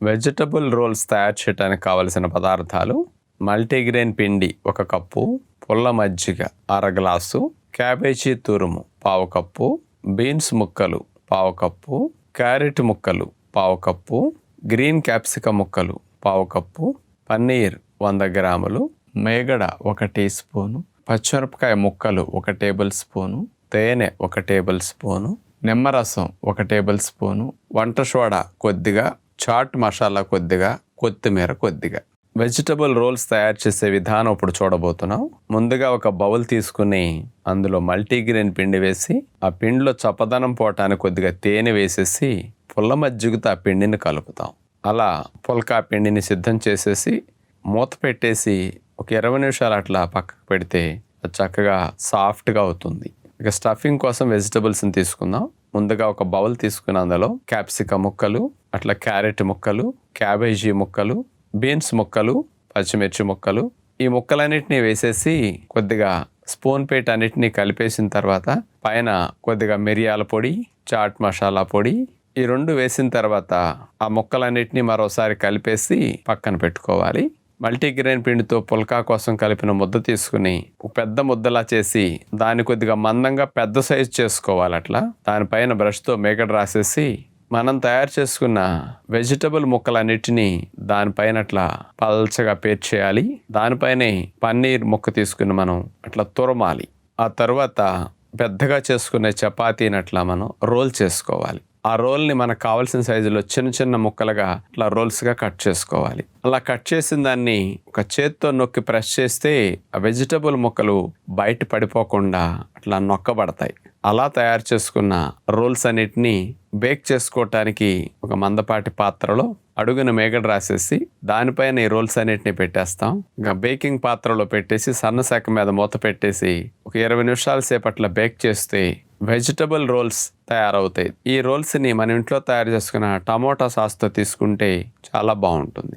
Vegetable roles తయారు చేయడానికి కావలసిన పదార్థాలు మల్టీగ్రెయిన్ పిండి ఒక కప్పు పుల్ల మజ్జిగ అర గ్లాసు క్యాబేజీ తురుము పావు కప్పు బీన్స్ ముక్కలు పావు కప్పు క్యారెట్ ముక్కలు పావు కప్పు గ్రీన్ క్యాప్సికం ముక్కలు పావు కప్పు పన్నీర్ వంద గ్రాములు మేగడ ఒక టీ స్పూను పచ్చిమిరపకాయ ముక్కలు ఒక టేబుల్ స్పూను తేనె ఒక టేబుల్ స్పూను నిమ్మరసం ఒక టేబుల్ స్పూను వంట సోడా కొద్దిగా చాట్ మసాలా కొద్దిగా కొత్తిమీర కొద్దిగా. వెజిటబుల్ రోల్స్ తయారు చేసే విధానం ఇప్పుడు చూడబోతున్నాం. ముందుగా ఒక బౌల్ తీసుకుని అందులో మల్టీగ్రెయిన్ పిండి వేసి ఆ పిండిలో చప్పదనం పోవటానికి కొద్దిగా తేనె వేసేసి పుల్ల మజ్జిగతో ఆ పిండిని కలుపుతాం. అలా పుల్కా పిండిని సిద్ధం చేసేసి మూత పెట్టేసి ఒక ఇరవై నిమిషాలు అట్లా పక్కకు పెడితే అది చక్కగా సాఫ్ట్గా అవుతుంది. ఇక స్టఫింగ్ కోసం వెజిటబుల్స్ని తీసుకుందాం. ముందుగా ఒక బౌల్ తీసుకుని అందులో క్యాప్సికం ముక్కలు అట్లా క్యారెట్ ముక్కలు క్యాబేజీ ముక్కలు బీన్స్ ముక్కలు పచ్చిమిర్చి ముక్కలు ఈ ముక్కలన్నిటిని వేసేసి కొద్దిగా స్పూన్ పేట్ అన్నిటినీ కలిపేసిన తర్వాత పైన కొద్దిగా మిరియాల పొడి చాట్ మసాలా పొడి ఈ రెండు వేసిన తర్వాత ఆ ముక్కలన్నిటిని మరోసారి కలిపేసి పక్కన పెట్టుకోవాలి. మల్టీగ్రెయిన్ పిండితో పుల్కా కోసం కలిపిన ముద్ద తీసుకుని ఒక పెద్ద ముద్దలా చేసి దాన్ని కొద్దిగా మందంగా పెద్ద సైజు చేసుకోవాలి అట్లా. దానిపైన బ్రష్తో మేకడ రాసేసి మనం తయారు చేసుకున్న వెజిటబుల్ ముక్కలన్నిటినీ దానిపైన అట్లా పల్చగా పేర్చేయాలి దానిపైనే పన్నీర్ ముక్క తీసుకుని మనం అట్లా తురమాలి. ఆ తర్వాత పెద్దగా చేసుకునే చపాతీని అట్లా మనం రోల్ చేసుకోవాలి. ఆ రోల్ని మనకు కావాల్సిన సైజులో చిన్న చిన్న ముక్కలుగా అట్లా రోల్స్గా కట్ చేసుకోవాలి. అలా కట్ చేసిన దాన్ని ఒక చేత్తో నొక్కి ప్రెస్ చేస్తే ఆ వెజిటబుల్ ముక్కలు బయట పడిపోకుండా అట్లా నొక్కబడతాయి. అలా తయారు చేసుకున్న రోల్స్ అన్నిటినీ బేక్ చేసుకోవటానికి ఒక మందపాటి పాత్రలో అడుగున మేగడ రాసేసి దానిపైన ఈ రోల్స్ అన్నిటిని పెట్టేస్తాం. ఇంకా బేకింగ్ పాత్రలో పెట్టేసి సన్న శాఖ మీద మూత పెట్టేసి ఒక ఇరవై నిమిషాల సేపట్ల బేక్ చేస్తే వెజిటబుల్ రోల్స్ తయారవుతాయి. ఈ రోల్స్ని మన ఇంట్లో తయారు చేసుకున్న టమోటా సాస్తో తీసుకుంటే చాలా బాగుంటుంది.